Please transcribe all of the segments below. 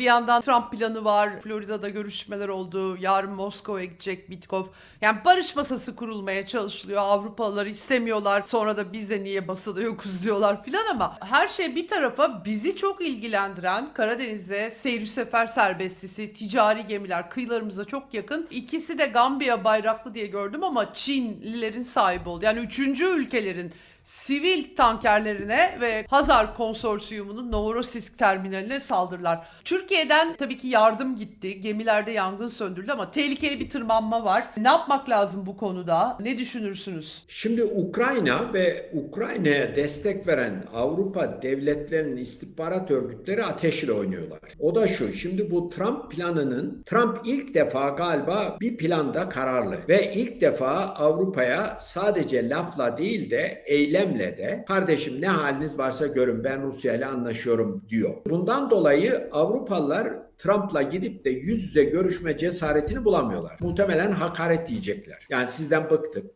Bir yandan Trump planı var. Florida'da görüşmeler oldu. Yarın Moskova'ya gidecek Bitkov. Yani barış masası kurulmaya çalışılıyor. Avrupalılar istemiyorlar. Sonra da biz de niye basada yokuz diyorlar filan ama her şey bir tarafa bizi çok ilgilendiren Karadeniz'de seyir sefer serbestisi, ticari gemiler kıyılarımıza çok yakın. İkisi de Gambiya bayraklı diye gördüm ama Çinlilerin sahibi oldu. Yani üçüncü ülkelerin sivil tankerlerine ve Hazar Konsorsiyumu'nun Novorossiysk terminaline saldırılar. Türkiye'den tabii ki yardım gitti. Gemilerde yangın söndürüldü ama tehlikeli bir tırmanma var. Ne yapmak lazım bu konuda? Ne düşünürsünüz? Şimdi Ukrayna ve Ukrayna'ya destek veren Avrupa devletlerinin istihbarat örgütleri ateşle oynuyorlar. O da şu, şimdi bu Trump planının, Trump ilk defa galiba bir planda kararlı ve ilk defa Avrupa'ya sadece lafla değil de eylemle de kardeşim ne haliniz varsa görün ben Rusya ile anlaşıyorum diyor. Bundan dolayı Avrupalılar Trump'la gidip de yüz yüze görüşme cesaretini bulamıyorlar. Muhtemelen hakaret diyecekler. Yani sizden bıktık.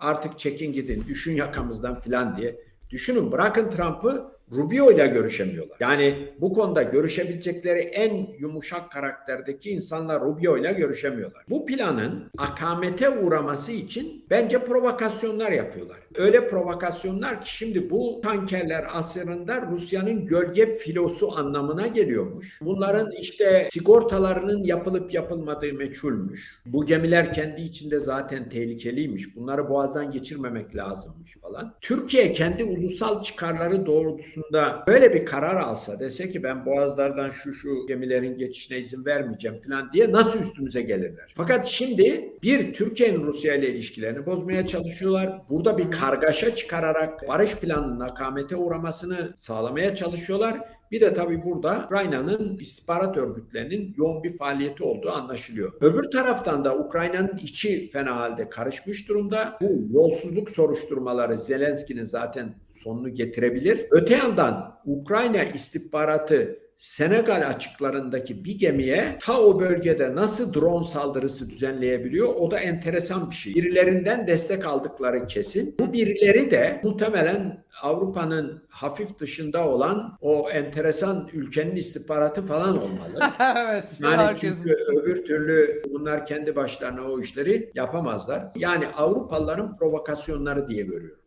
Artık çekin gidin, düşün yakamızdan filan diye. Düşünün bırakın Trump'ı Rubio ile görüşemiyorlar. Yani bu konuda görüşebilecekleri en yumuşak karakterdeki insanlar Rubio ile görüşemiyorlar. Bu planın akamete uğraması için bence provokasyonlar yapıyorlar. Öyle provokasyonlar ki şimdi bu tankerler asırında Rusya'nın gölge filosu anlamına geliyormuş. Bunların işte sigortalarının yapılıp yapılmadığı meçhulmüş. Bu gemiler kendi içinde zaten tehlikeliymiş. Bunları boğazdan geçirmemek lazımmış falan. Türkiye kendi ulusal çıkarları doğrultusunda böyle bir karar alsa dese ki ben boğazlardan şu şu gemilerin geçişine izin vermeyeceğim falan diye nasıl üstümüze gelirler? Fakat şimdi bir Türkiye'nin Rusya ile ilişkilerini bozmaya çalışıyorlar. Burada bir kargaşa çıkararak barış planının akamete uğramasını sağlamaya çalışıyorlar. Bir de tabii burada Ukrayna'nın istihbarat örgütlerinin yoğun bir faaliyeti olduğu anlaşılıyor. Öbür taraftan da Ukrayna'nın içi fena halde karışmış durumda. Bu yolsuzluk soruşturmaları Zelenski'nin zaten sonunu getirebilir. Öte yandan Ukrayna istihbaratı Senegal açıklarındaki bir gemiye ta o bölgede nasıl drone saldırısı düzenleyebiliyor o da enteresan bir şey. Birilerinden destek aldıkları kesin. Bu birileri de muhtemelen Avrupa'nın hafif dışında olan o enteresan ülkenin istihbaratı falan olmalı. evet. Yani herkesin. çünkü öbür türlü bunlar kendi başlarına o işleri yapamazlar. Yani Avrupalıların provokasyonları diye görüyorum.